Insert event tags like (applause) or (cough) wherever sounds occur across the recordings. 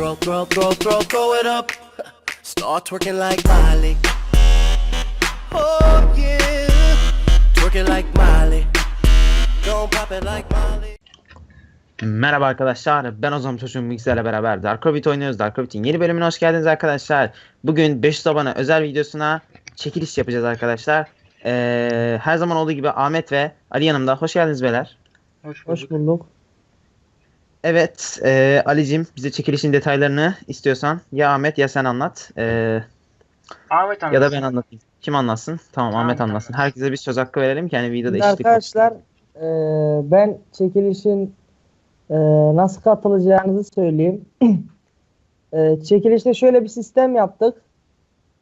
Throw, throw, throw, throw, throw it up. Start twerking like Miley. Oh yeah, twerking like Miley. Don't pop it like Miley. Merhaba arkadaşlar, ben Ozan Çocuğum bilgisayarla beraber Dark Orbit oynuyoruz. Dark Orbit'in yeni bölümüne hoş geldiniz arkadaşlar. Bugün 500 abone özel videosuna çekiliş yapacağız arkadaşlar. Ee, her zaman olduğu gibi Ahmet ve Ali yanımda. Hoş geldiniz beyler. Hoş Hoş bulduk. Evet, e, Ali'cim bize çekilişin detaylarını istiyorsan ya Ahmet ya sen anlat. Ee, Ahmet ya da ben anlatayım. Kim anlatsın? Tamam, Ahmet tamam. anlatsın. Herkese bir söz hakkı verelim ki hani videoda eşitlik arkadaşlar eee, ben çekilişin eee, nasıl katılacağınızı söyleyeyim. Eee, (clears throat) çekilişte şöyle bir sistem yaptık.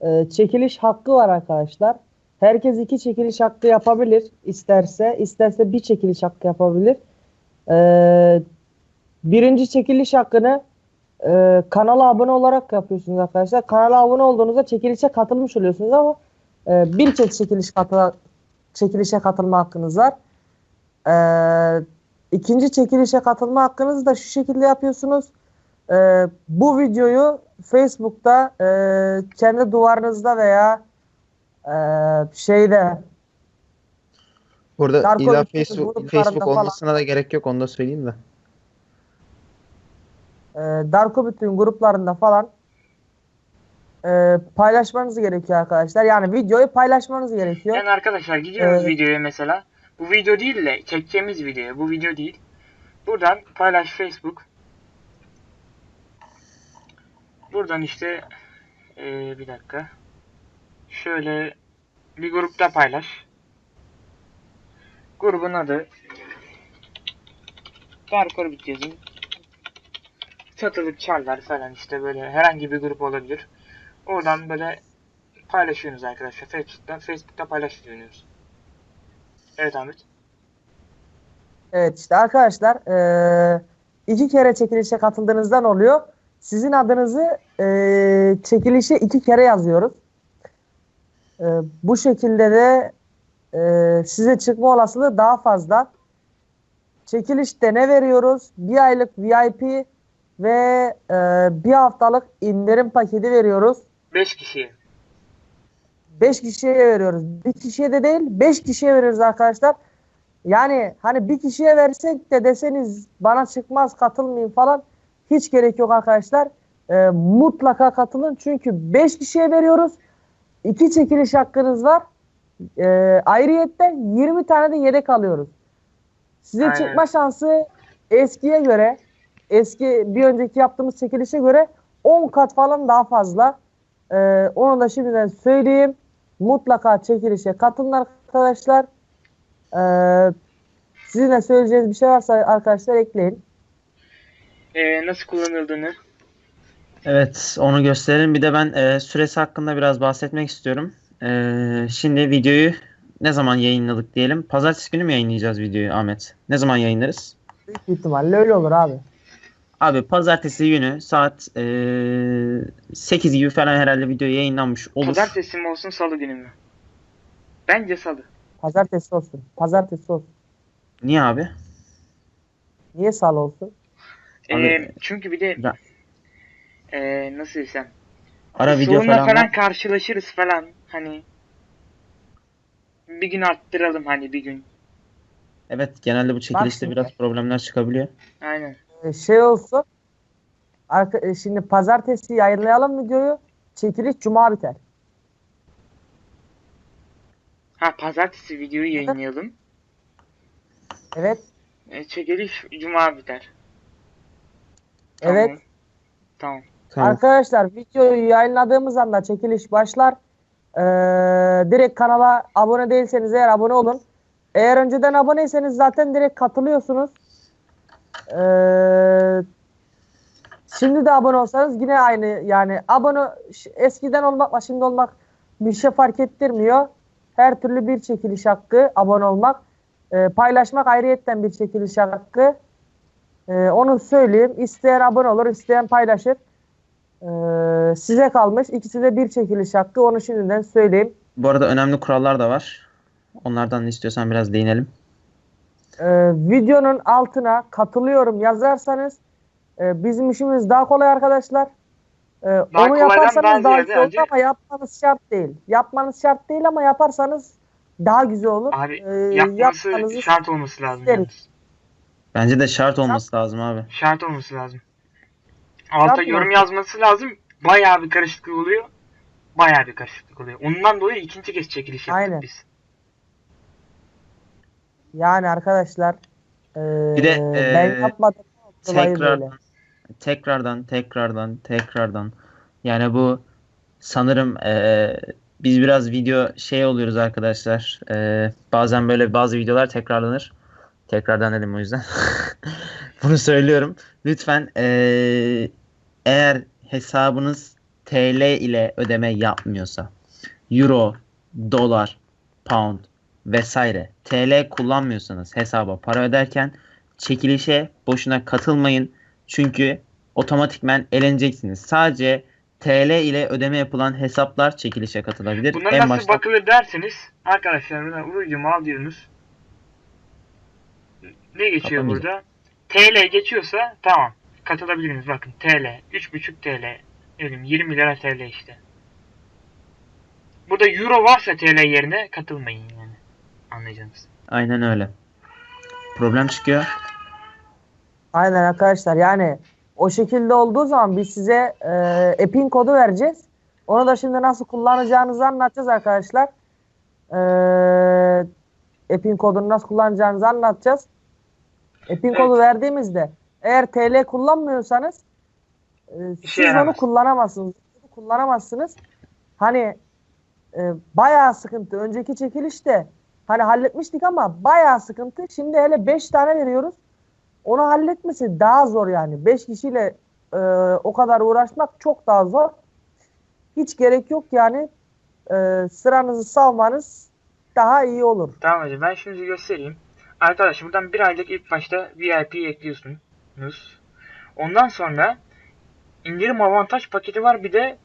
Eee, çekiliş hakkı var arkadaşlar. Herkes iki çekiliş hakkı yapabilir isterse. isterse bir çekiliş hakkı yapabilir. Eee, birinci çekiliş hakkını eee, kanala abone olarak yapıyorsunuz arkadaşlar. Kanala abone olduğunuzda çekilişe katılmış oluyorsunuz ama eee, bir kez çekiliş katı çekilişe katılma hakkınız var. Ee, ikinci çekilişe katılma hakkınızı da şu şekilde yapıyorsunuz. Ee, bu videoyu Facebook'ta e, kendi duvarınızda veya e, şeyde Burada illa Facebook, Facebook olmasına da gerek yok onu da söyleyeyim de. E, Darko bütün gruplarında falan e, paylaşmanız gerekiyor arkadaşlar. Yani videoyu paylaşmanız gerekiyor. Yani arkadaşlar gidiyoruz Evet. videoya mesela. Bu video değil de çekeceğimiz video. Bu video değil. Buradan paylaş Facebook. Buradan işte eee, bir dakika. Şöyle bir grupta paylaş. Grubun adı Dark Orbit yazın. Satılık çarlar falan işte böyle herhangi bir grup olabilir. Oradan böyle paylaşıyorsunuz arkadaşlar. Facebook'ta, Facebook'ta paylaş diyorsunuz. Evet Ahmet. Evet işte arkadaşlar eee, iki kere çekilişe katıldığınızdan oluyor. Sizin adınızı eee, çekilişe iki kere yazıyoruz. Eee, bu şekilde de eee, size çıkma olasılığı daha fazla. Çekilişte ne veriyoruz? Bir aylık VIP ve eee, bir haftalık indirim paketi veriyoruz. 5 kişiye. 5 kişiye veriyoruz. Bir kişiye de değil 5 kişiye veriyoruz arkadaşlar. Yani hani bir kişiye versek de deseniz bana çıkmaz katılmayayım falan hiç gerek yok arkadaşlar. Ee, mutlaka katılın çünkü 5 kişiye veriyoruz. 2 çekiliş hakkınız var. Ee, ayrıyetten 20 tane de yedek alıyoruz. Size Aynen. çıkma şansı eskiye göre eski bir önceki yaptığımız çekilişe göre 10 kat falan daha fazla. Ee, onu da şimdiden söyleyeyim. Mutlaka çekilişe katılın arkadaşlar. Ee, sizin de söyleyeceğiniz bir şey varsa arkadaşlar ekleyin. Ee, nasıl kullanıldığını. Evet, onu gösterelim. Bir de ben e, süresi hakkında biraz bahsetmek istiyorum. E, şimdi videoyu ne zaman yayınladık diyelim. Pazartesi günü mü yayınlayacağız videoyu Ahmet? Ne zaman yayınlarız? Büyük ihtimalle öyle olur abi. Abi pazartesi günü saat e, 8 gibi falan herhalde video yayınlanmış olur. Pazartesi mi olsun salı günü mü? Bence salı. Pazartesi olsun. Pazartesi olsun. Niye abi? Niye salı olsun? Abi- Ee, çünkü bir de Ben- ee, nasıl desem. Ara video falan, falan var. karşılaşırız falan. Hani bir gün arttıralım hani bir gün. Evet, genelde bu çekilişte şimdi- biraz problemler çıkabiliyor. Aynen. Ee, şey olsun. Arka, e, şimdi pazartesi yayınlayalım videoyu. Çekiliş cuma biter. Ha pazartesi videoyu yayınlayalım. Evet. E, çekiliş cuma biter. Evet. Tamam. Tamam. Tamam. Arkadaşlar videoyu yayınladığımız anda çekiliş başlar. Ee, direkt kanala abone değilseniz eğer abone olun. Eğer önceden aboneyseniz zaten direkt katılıyorsunuz. Ee, şimdi de abone olsanız yine aynı yani abone eskiden olmakla şimdi olmak bir şey fark ettirmiyor. Her türlü bir çekiliş hakkı abone olmak. Ee, paylaşmak ayrıyetten bir çekiliş hakkı. Ee, onu söyleyeyim. İsteyen abone olur, isteyen paylaşır. Ee, size kalmış. İkisi de bir çekiliş hakkı. Onu şimdiden söyleyeyim. Bu arada önemli kurallar da var. Onlardan da istiyorsan biraz değinelim. Ee, videonun altına katılıyorum yazarsanız E, bizim işimiz daha kolay arkadaşlar. E, onu kolaydan daha yaparsanız daha ziyade güzel olur ama yapmanız şart değil. Yapmanız şart değil ama yaparsanız daha güzel olur. Abi E, yapması yapmanızı- şart olması lazım. isteriz. yalnız. Bence de şart olması lazım abi. Şart olması lazım. Alta Şart mı? yorum yazması lazım. Bayağı bir karışıklık oluyor. Bayağı bir karışıklık oluyor. Ondan dolayı ikinci kez çekiliş yaptık Aynen. biz. Yani arkadaşlar e, Bir de, e, ben yapmadım. Tekrar, böyle. tekrardan, tekrardan, tekrardan. Yani bu sanırım eee, biz biraz video şey oluyoruz arkadaşlar. Eee, bazen böyle bazı videolar tekrarlanır. Tekrardan dedim o yüzden. (laughs) Bunu söylüyorum. Lütfen eee, eğer hesabınız TL ile ödeme yapmıyorsa, Euro, dolar, pound vesaire TL kullanmıyorsanız hesaba para öderken çekilişe boşuna katılmayın. Çünkü otomatikmen eleneceksiniz. Sadece TL ile ödeme yapılan hesaplar çekilişe katılabilir. Bunlar en nasıl başta bakılır derseniz arkadaşlar burada uyucumu alıyorsunuz. Ne geçiyor Kapamayacak. burada? TL geçiyorsa tamam. Katılabilirsiniz bakın TL. 3.5 TL. Dedim 20 lira TL işte. Burada euro varsa TL yerine katılmayın yani. Anlayacaksınız. aynen öyle. Problem çıkıyor. Aynen arkadaşlar yani o şekilde olduğu zaman biz size e, EPIN kodu vereceğiz. Onu da şimdi nasıl kullanacağınızı anlatacağız arkadaşlar. E, EPIN kodunu nasıl kullanacağınızı anlatacağız. EPIN Evet. kodu verdiğimizde eğer TL kullanmıyorsanız e, siz onu kullanamazsınız. Kullanamazsınız. Hani e, bayağı sıkıntı. Önceki çekilişte hani halletmiştik ama bayağı sıkıntı. Şimdi hele 5 tane veriyoruz. Onu halletmesi daha zor yani. 5 kişiyle e, o kadar uğraşmak çok daha zor. Hiç gerek yok yani. E, sıranızı salmanız daha iyi olur. Tamam hocam ben şimdi göstereyim. Arkadaşlar buradan bir aylık ilk başta VIP ekliyorsunuz. Ondan sonra indirim avantaj paketi var bir de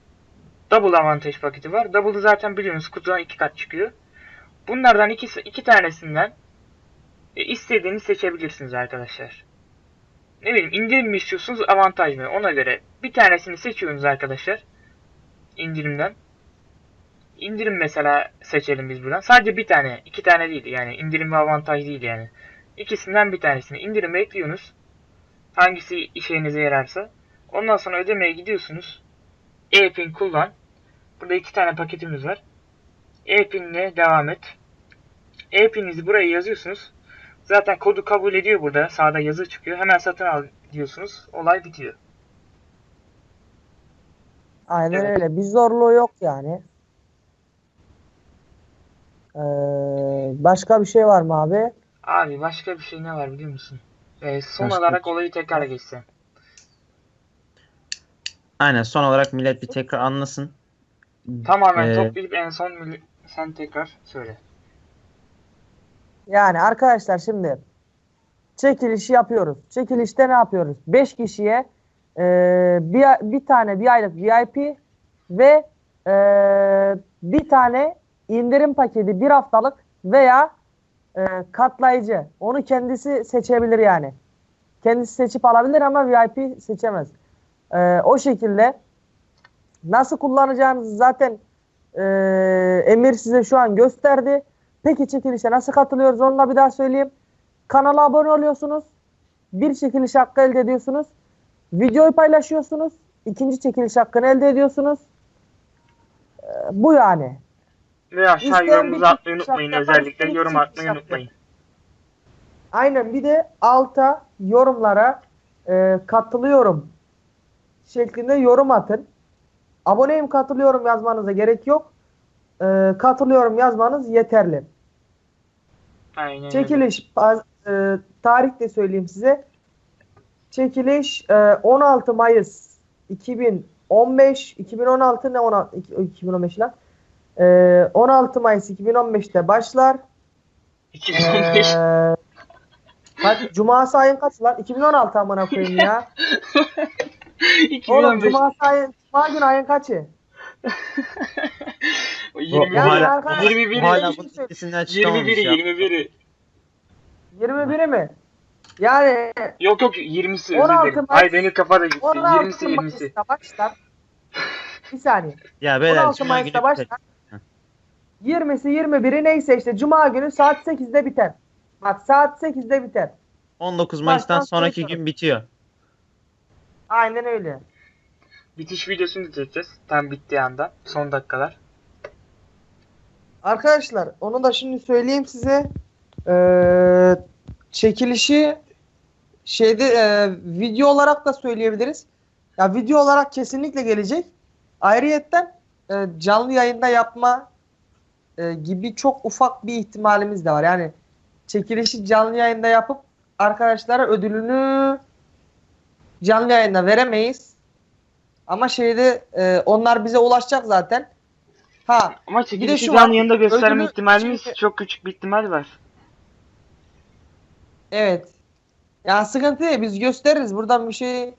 double avantaj paketi var. Double'ı zaten biliyorsunuz kutudan iki kat çıkıyor. Bunlardan ikisi, iki tanesinden e, istediğini seçebilirsiniz arkadaşlar. Ne bileyim indirim mi istiyorsunuz avantaj mı ona göre bir tanesini seçiyorsunuz arkadaşlar indirimden. İndirim mesela seçelim biz buradan. Sadece bir tane, iki tane değil yani indirim ve avantaj değil yani. İkisinden bir tanesini indirime ekliyorsunuz. Hangisi işinize yararsa. Ondan sonra ödemeye gidiyorsunuz. E-Pin kullan. Burada iki tane paketimiz var. E-Pin'le devam et. E-Pin'inizi buraya yazıyorsunuz. Zaten kodu kabul ediyor burada. Sağda yazı çıkıyor. Hemen satın al diyorsunuz. Olay bitiyor. Aynen Evet. öyle. Bir zorluğu yok yani. Ee, başka bir şey var mı abi? Abi başka bir şey ne var biliyor musun? Ee, son Başka olarak şey olayı tekrar geçsem. Aynen son olarak millet bir tekrar anlasın. Tamamen Ee, toplayıp en son mili- sen tekrar söyle. Yani arkadaşlar şimdi çekilişi yapıyoruz. Çekilişte ne yapıyoruz? 5 kişiye e, bir, bir tane bir aylık VIP ve e, bir tane indirim paketi bir haftalık veya e, katlayıcı. Onu kendisi seçebilir yani. Kendisi seçip alabilir ama VIP seçemez. E, o şekilde nasıl kullanacağınızı zaten e, Emir size şu an gösterdi. Peki çekilişe nasıl katılıyoruz onu da bir daha söyleyeyim. Kanala abone oluyorsunuz. Bir çekiliş hakkı elde ediyorsunuz. Videoyu paylaşıyorsunuz. İkinci çekiliş hakkını elde ediyorsunuz. Ee, bu yani. Ve aşağı yorumunuzu atmayı unutmayın. Özellikle yorum atmayı unutmayın. Aynen bir de alta yorumlara e, katılıyorum şeklinde yorum atın. Aboneyim katılıyorum yazmanıza gerek yok. E, katılıyorum yazmanız yeterli. Aynen. Çekiliş e, tarih de söyleyeyim size. Çekiliş e, 16 Mayıs 2015 2016 ne 16 2015 lan? E, 16 Mayıs 2015'te başlar. 2015. Ee, kaç, Cuma'sı ayın kaç lan? 2016 amına koyayım ya. (laughs) Oğlum 2015. Cuma'sı ayın Cuma günü ayın kaçı? Bu, bu 21. hala, arkadaşlar- bu 21. hala bir şey bunun söyleyeyim. etkisinden çıkamamış 21'i ya. 21'i. 21'i mi? Yani Yok yok 20'si 16 özür dilerim. Mayıs- Ay benim kafada gitti. 16 20'si 20'si. Mayıs'ta başlar. Bir saniye. Ya beyler 16 Cuma günü Mayıs'ta başlar. 20'si 21'i neyse işte Cuma günü saat 8'de biter. Bak saat 8'de biter. 19 Mayıs'tan Baştan sonraki sonra. gün bitiyor. Aynen öyle. Bitiş videosunu da çekeceğiz. Tam bittiği anda. Son dakikalar. Arkadaşlar onu da şimdi söyleyeyim size. Ee, çekilişi şeyde e, video olarak da söyleyebiliriz. Ya video olarak kesinlikle gelecek. Ayrıyetten e, canlı yayında yapma e, gibi çok ufak bir ihtimalimiz de var. Yani çekilişi canlı yayında yapıp arkadaşlara ödülünü canlı yayında veremeyiz. Ama şeyde e, onlar bize ulaşacak zaten. Ha Ama çekilişi şu canlı var, yanında gösterme ödülü- ihtimalimiz şimdi- çok küçük bir ihtimal var. Evet. Yani sıkıntı değil. Biz gösteririz. Buradan bir şey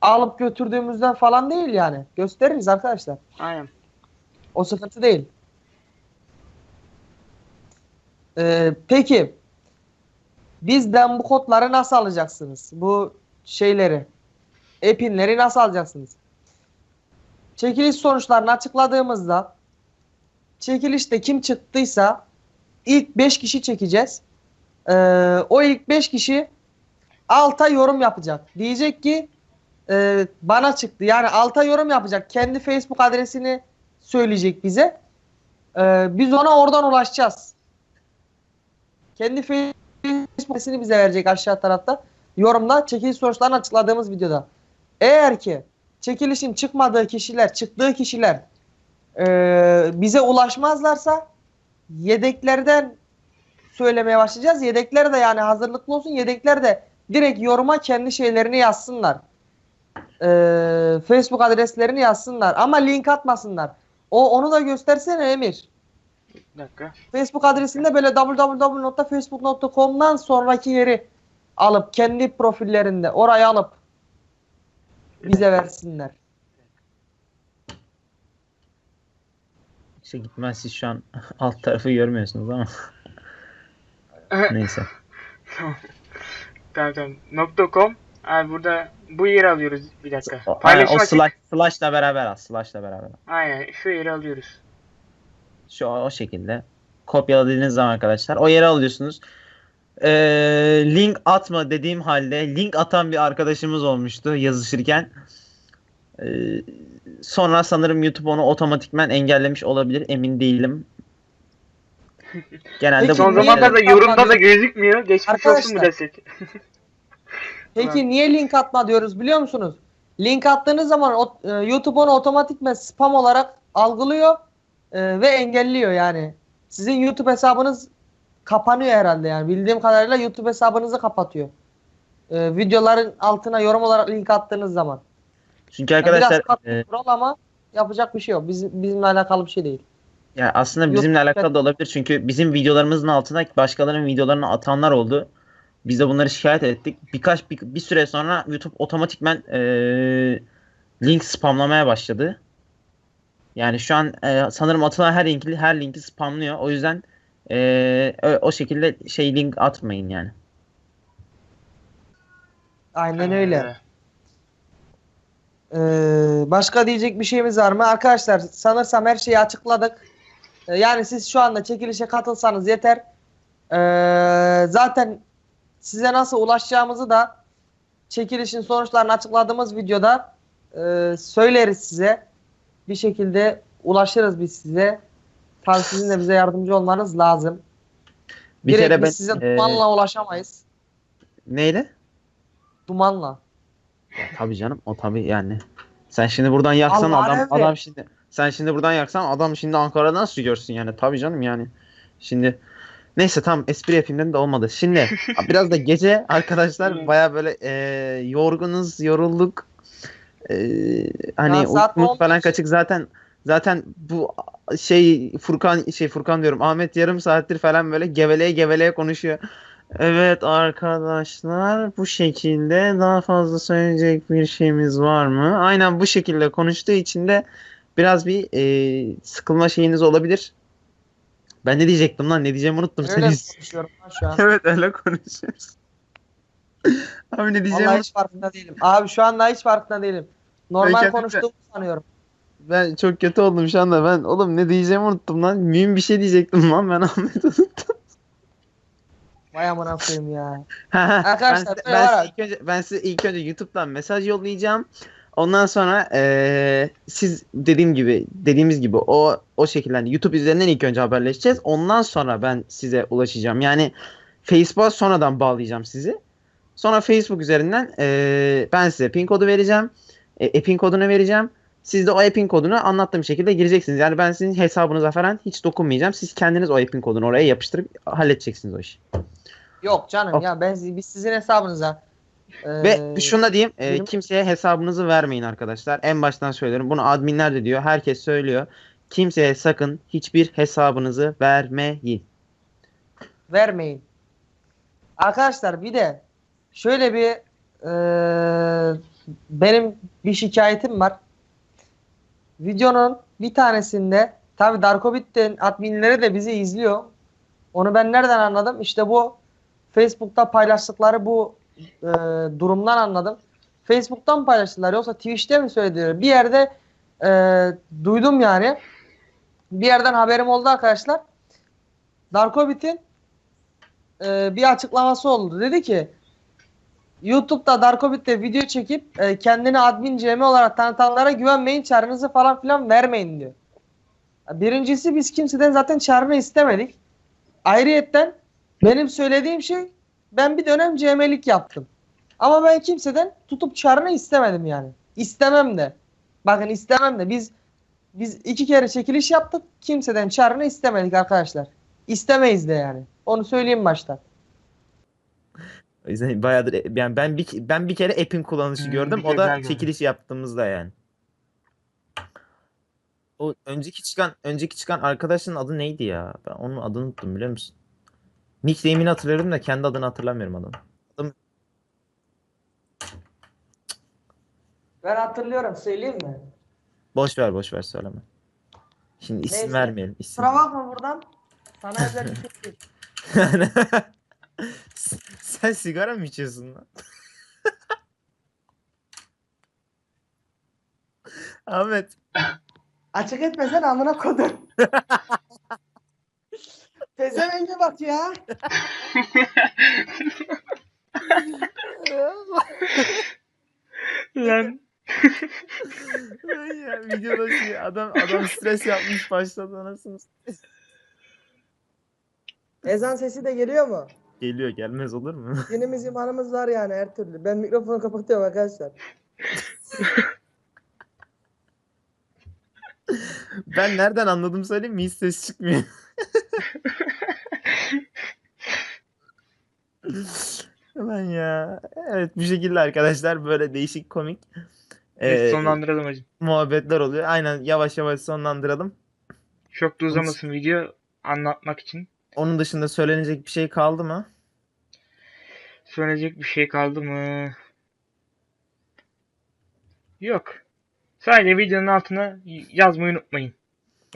alıp götürdüğümüzden falan değil yani. Gösteririz arkadaşlar. Aynen. O sıkıntı değil. Ee, peki bizden bu kodları nasıl alacaksınız? Bu şeyleri, epinleri nasıl alacaksınız? Çekiliş sonuçlarını açıkladığımızda çekilişte kim çıktıysa ilk 5 kişi çekeceğiz. Ee, o ilk 5 kişi alta yorum yapacak. Diyecek ki e, bana çıktı. Yani alta yorum yapacak. Kendi Facebook adresini söyleyecek bize. Ee, biz ona oradan ulaşacağız. Kendi Facebook adresini bize verecek aşağı tarafta. Yorumda çekiliş sonuçlarını açıkladığımız videoda. Eğer ki çekilişin çıkmadığı kişiler, çıktığı kişiler e, bize ulaşmazlarsa yedeklerden söylemeye başlayacağız. Yedekler de yani hazırlıklı olsun. Yedekler de direkt yoruma kendi şeylerini yazsınlar. Ee, Facebook adreslerini yazsınlar. Ama link atmasınlar. O onu da göstersene Emir. Bir dakika. Facebook adresinde böyle www.facebook.com'dan sonraki yeri alıp kendi profillerinde orayı alıp bize versinler. İşte gitmez siz şu an (laughs) alt tarafı görmüyorsunuz ama neyse. Tamam tamam. Nokta .com. Abi burada bu yeri alıyoruz. Bir dakika. O, Paylaşım o açık. slash, slash'la beraber al. Slash'la beraber al. Aynen şu yeri alıyoruz. Şu o şekilde. Kopyaladığınız zaman arkadaşlar o yere alıyorsunuz. Ee, link atma dediğim halde link atan bir arkadaşımız olmuştu yazışırken. Ee, sonra sanırım YouTube onu otomatikmen engellemiş olabilir emin değilim. (laughs) Genelde Peki, Son zamanlarda Link yorumda da gözükmüyor. Geçmiş olsun mu Arkadaşlar. desek? (laughs) Peki niye link atma diyoruz biliyor musunuz? Link attığınız zaman o- e, YouTube onu otomatikmen spam olarak algılıyor e, ve engelliyor yani. Sizin YouTube hesabınız kapanıyor herhalde yani. Bildiğim kadarıyla YouTube hesabınızı kapatıyor. E, videoların altına yorum olarak link attığınız zaman. Çünkü Yani arkadaşlar biraz katlı e, kural ama yapacak bir şey yok. Bizim, bizimle alakalı bir şey değil. Ya aslında Yok, bizimle evet. alakalı da olabilir çünkü bizim videolarımızın altına başkalarının videolarını atanlar oldu. Biz de bunları şikayet ettik. Birkaç bir, bir süre sonra YouTube otomatikmen eee, link spamlamaya başladı. Yani şu an eee, sanırım atılan her linki her linki spamlıyor. O yüzden eee, o, o şekilde şey link atmayın yani. Aynen öyle. Ee, başka diyecek bir şeyimiz var mı? Arkadaşlar sanırsam her şeyi açıkladık. Ee, yani siz şu anda çekilişe katılsanız yeter. Ee, zaten size nasıl ulaşacağımızı da çekilişin sonuçlarını açıkladığımız videoda e, söyleriz size. Bir şekilde ulaşırız biz size. Tabii sizin de bize yardımcı olmanız lazım. Bir Direkt kere biz ben size eee, dumanla ulaşamayız. neyle? Dumanla. Tabii canım o tabii yani. Sen şimdi buradan yaksan Allah adam evet. adam şimdi sen şimdi buradan yaksan adam şimdi Ankara'da nasıl görsün yani tabii canım yani. Şimdi neyse tam espri yapayım dedim de olmadı. Şimdi (laughs) biraz da gece arkadaşlar baya böyle e, yorgunuz, yorulduk. E, hani Ya saat uykumuz falan 15. kaçık zaten zaten bu şey Furkan şey Furkan diyorum Ahmet yarım saattir falan böyle geveleye geveleye konuşuyor. Evet arkadaşlar bu şekilde daha fazla söyleyecek bir şeyimiz var mı? Aynen bu şekilde konuştuğu için de biraz bir e, sıkılma şeyiniz olabilir. Ben ne diyecektim lan? Ne diyeceğimi unuttum. Öyle Seni- konuşuyorum ben şu an. (laughs) Evet öyle konuşuyoruz. Abi ne diyeceğim? Vallahi hiç farkında değilim. Abi şu anda hiç farkında değilim. Normal konuştuğumu sanıyorum. Ben çok kötü oldum şu anda. Ben oğlum ne diyeceğimi unuttum lan. Mühim bir şey diyecektim lan ben Ahmet'i unuttum. Vay amına koyayım ya. Arkadaşlar ben, böyle size ilk önce ben size ilk önce YouTube'dan mesaj yollayacağım. Ondan sonra eee, siz dediğim gibi dediğimiz gibi o o şekilde hani YouTube üzerinden ilk önce haberleşeceğiz. Ondan sonra ben size ulaşacağım. Yani Facebook'a sonradan bağlayacağım sizi. Sonra Facebook üzerinden eee, ben size pin kodu vereceğim. E, e-pin kodunu vereceğim. Siz de o e-pin kodunu anlattığım şekilde gireceksiniz. Yani ben sizin hesabınıza falan hiç dokunmayacağım. Siz kendiniz o e-pin kodunu oraya yapıştırıp halledeceksiniz o işi. Yok canım Of. ya ben biz sizin hesabınıza e, Ve şunu da diyeyim, e, kimseye hesabınızı vermeyin arkadaşlar. En baştan söylüyorum. Bunu adminler de diyor, herkes söylüyor. Kimseye sakın hiçbir hesabınızı vermeyin. vermeyin. Arkadaşlar bir de şöyle bir e, benim bir şikayetim var. Videonun bir tanesinde tabi Darkobit'ten adminleri de bizi izliyor. Onu ben nereden anladım? İşte bu Facebook'ta paylaştıkları bu e, durumdan anladım. Facebook'tan paylaştılar yoksa Twitch'te mi söylediler? Bir yerde e, duydum yani. Bir yerden haberim oldu arkadaşlar. Darkobit'in e, bir açıklaması oldu. Dedi ki YouTube'da Darkobit'te video çekip e, kendini admin CM olarak tanıtanlara güvenmeyin, çağrınızı falan filan vermeyin diyor. Birincisi biz kimseden zaten çağrını istemedik. Ayrıyetten benim söylediğim şey ben bir dönem CM'lik yaptım. Ama ben kimseden tutup çağrını istemedim yani. İstemem de. Bakın istemem de biz biz iki kere çekiliş yaptık. Kimseden çağrını istemedik arkadaşlar. İstemeyiz de yani. Onu söyleyeyim başta. O yüzden bayağıdır yani ben bir ben bir kere app'in kullanışı Hmm, gördüm. O da gördüm. çekiliş yaptığımızda yani. O önceki çıkan önceki çıkan arkadaşın adı neydi ya? Ben onun adını unuttum biliyor musun? Nickname'ini hatırlıyorum da kendi adını hatırlamıyorum adamın. Ben hatırlıyorum söyleyeyim mi? Boş ver boş ver söyleme. Şimdi isim Neyse. vermeyelim. Isim. Kusura bakma buradan. Sana özel bir şey (laughs) değil. (laughs) Sen sigara mı içiyorsun lan? (laughs) Ahmet. Açık etmesen amına kodum. (laughs) Tezemenge bak ya. Lan Ay ya, videoda şey, adam adam stres yapmış başladı anasını. Ezan sesi de geliyor mu? Geliyor gelmez olur mu? (laughs) Dinimiz imanımız var yani her türlü. Ben mikrofonu kapatıyorum arkadaşlar. (laughs) Ben nereden anladım söyleyeyim mi? Hiç ses çıkmıyor. (laughs) Ulan ya. Evet bu şekilde arkadaşlar böyle değişik komik evet, eee, sonlandıralım hacım. muhabbetler oluyor. Aynen yavaş yavaş sonlandıralım. Çok da uzamasın video anlatmak için. Onun dışında söylenecek bir şey kaldı mı? Söyleyecek bir şey kaldı mı? Yok. Sadece videonun altına yazmayı unutmayın.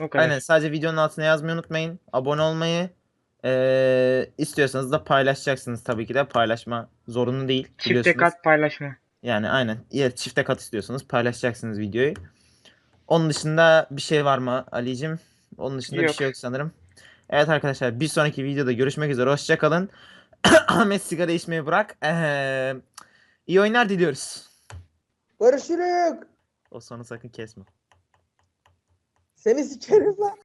O kadar. Aynen sadece videonun altına yazmayı unutmayın. Abone olmayı eee, istiyorsanız da paylaşacaksınız tabii ki de paylaşma zorunlu değil. Çifte kat paylaşma. Yani aynen. Eğer çifte kat istiyorsanız paylaşacaksınız videoyu. Onun dışında bir şey var mı Ali'cim? Onun dışında bir Yok. şey yok sanırım. Evet arkadaşlar bir sonraki videoda görüşmek üzere. Hoşçakalın. (coughs) Ahmet sigara içmeyi bırak. Ee, iyi oyunlar diliyoruz. Görüşürük. O sonu sakın kesme. Seni sikerim lan.